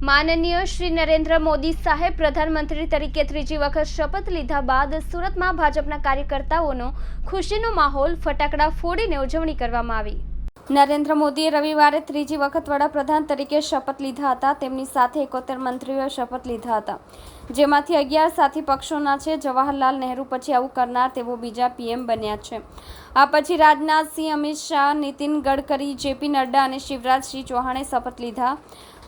માનનીય શ્રી નરેન્દ્ર મોદી સાહેબ પ્રધાનમંત્રી તરીકે ત્રીજી વખત શપથ લીધા બાદ સુરતમાં ભાજપના કાર્યકર્તાઓનો ખુશીનો માહોલ ફટાકડા ફોડીને ઉજવણી કરવામાં આવી. નરેન્દ્ર મોદીએ રવિવારે ત્રીજી વખત વડાપ્રધાન તરીકે શપથ લીધા હતા. તેમની સાથે એકોતેર મંત્રીઓએ શપથ લીધા હતા. જેમાંથી અગિયાર સાથી પક્ષોના છે. જવાહરલાલ નહેરુ પછી આવું કરનાર તેઓ બીજા પીએમ બન્યા છે. આ પછી રાજનાથસિંહ અમિત શાહ, નીતિન ગડકરી, જેપી નડ્ડા અને શિવરાજસિંહ ચૌહાણે શપથ લીધા.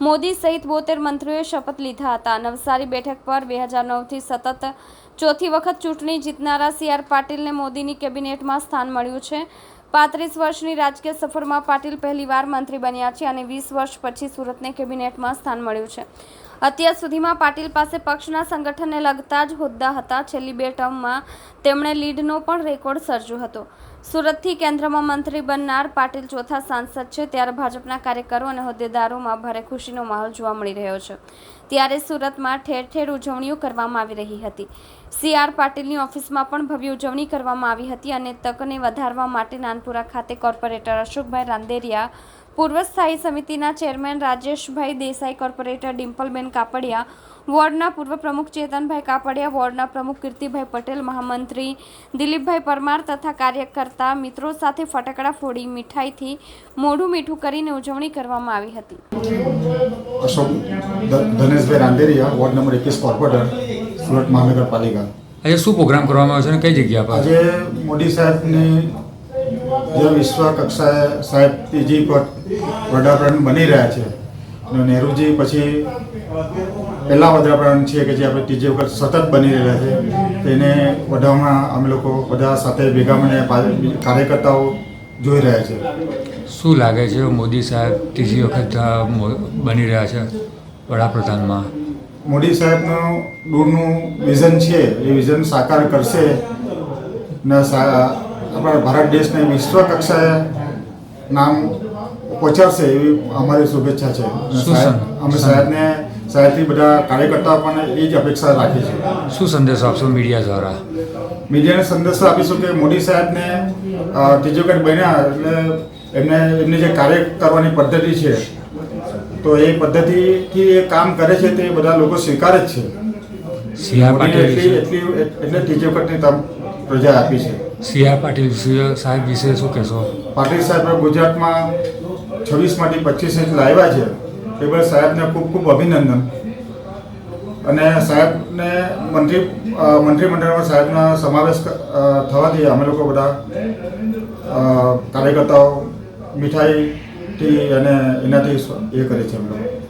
મોદી સહિત બોતેર મંત્રીઓએ શપથ લીધા હતા. નવસારી બેઠક પર બે હજાર નવથી સતત ચોથી વખત ચૂંટણી જીતનારા સી આર પાટીલને મોદીની કેબિનેટમાં સ્થાન મળ્યું છે. પાંત્રીસ વર્ષની રાજકીય સફરમાં પાટીલ પહેલીવાર મંત્રી બન્યા છે અને વીસ વર્ષ પછી સુરતને કેબિનેટમાં સ્થાન મળ્યું છે. અત્યાર સુધીમાં પાટીલ પાસે પક્ષના સંગઠનને લગતા જ હોદ્દા હતા. છેલ્લી બે ટર્મમાં તેમણે લીડનો પણ રેકોર્ડ સર્જ્યો હતો. સુરતથી કેન્દ્રમાં મંત્રી બનનાર પાટીલ ચોથા સાંસદ છે. ત્યારે ભાજપના કાર્યકરો અને હોદ્દેદારોમાં ભારે ખુશીનો માહોલ જોવા મળી રહ્યો છે. ત્યારે સુરતમાં ઠેર ઠેર ઉજવણીઓ કરવામાં આવી રહી હતી. સી આર પાટીલની ઓફિસમાં પણ ભવ્ય ઉજવણી કરવામાં આવી હતી અને તકને વધારવા માટે નાનપુરા ખાતે કોર્પોરેટર અશોકભાઈ રાંદેરિયા, પૂર્વ સ્થાયી સમિતિના ચેરમેન રાજેશભાઈ દેસાઈ, કોર્પોરેટર ડિમ્પલબેન કાપડિયા, વોર્ડના પૂર્વ પ્રમુખ ચેતનભાઈ કાપડિયા, વોર્ડના પ્રમુખ કીર્તિભાઈ પટેલ, મહામંત્રી દિલીપભાઈ પરમાર તથા કાર્યકર્તા મિત્રો સાથે ફટાકડા ફોડી મીઠાઈથી મોઢું મીઠું કરીને ઉજવણી કરવામાં આવી હતી. અશોક ધનેશભાઈ રાંદેરિયા, વોર્ડ નંબર એકવીસ, કોર્પોરેટર. સુરત મહાનગરપાલિકા. આજે શું પ્રોગ્રામ કરવામાં આવ્યો છે અને કઈ જગ્યા પર? આજે મોદી સાહેબની જે વિશ્વ કક્ષાએ સાહેબ ત્રીજી વખત વડાપ્રધાન બની રહ્યા છે અને નહેરુજી પછી પહેલા વડાપ્રધાન છે કે જે આપણે ત્રીજી વખત સતત બની રહ્યા છે તેને વધારવામાં અમે લોકો બધા સાથે ભેગા મળીને કાર્યકર્તાઓ જોઈ રહ્યા છે. શું લાગે છે મોદી સાહેબ ત્રીજી વખત બની રહ્યા છે વડાપ્રધાનમાં? મોદી સાહેબનું દૂરનું વિઝન છે એ વિઝન સાકાર કરશે. ને આપણા ભારત દેશને વિશ્વ કક્ષાએ નામ પહોંચાડશે એવી અમારી શુભેચ્છા છે. અમે સાહેબને સાહેબથી બધા કાર્યકર્તાઓ પણ એ જ અપેક્ષા રાખી છે શું સંદેશો આપશો મીડિયા દ્વારા? મીડિયાને સંદેશો આપીશું કે મોદી સાહેબને ત્રીજી બન્યા એટલે એમને એમની જે કાર્ય કરવાની પદ્ધતિ છે તો એ પદ્ધતિથી એ કામ કરે છે તે બધા લોકો સ્વીકારે જ છે. સી આર પાટીલ એટલી એટલી ટીચર તમ પ્રજા આપી છે. સી પાટીલ સાહેબ વિશે શું કહેશો? પાટીલ સાહેબ ગુજરાતમાં છવ્વીસમાંથી પચીસ ઇંચ લાવ્યા છે. એ બદલ સાહેબને ખૂબ ખૂબ અભિનંદન. અને સાહેબને મંત્રી મંત્રીમંડળમાં સાહેબના સમાવેશ થવાથી અમે લોકો બધા કાર્યકર્તાઓ કાર્યકર્તાઓ મીઠાઈથી અને એનાથી એ કરે છે એમ લોકો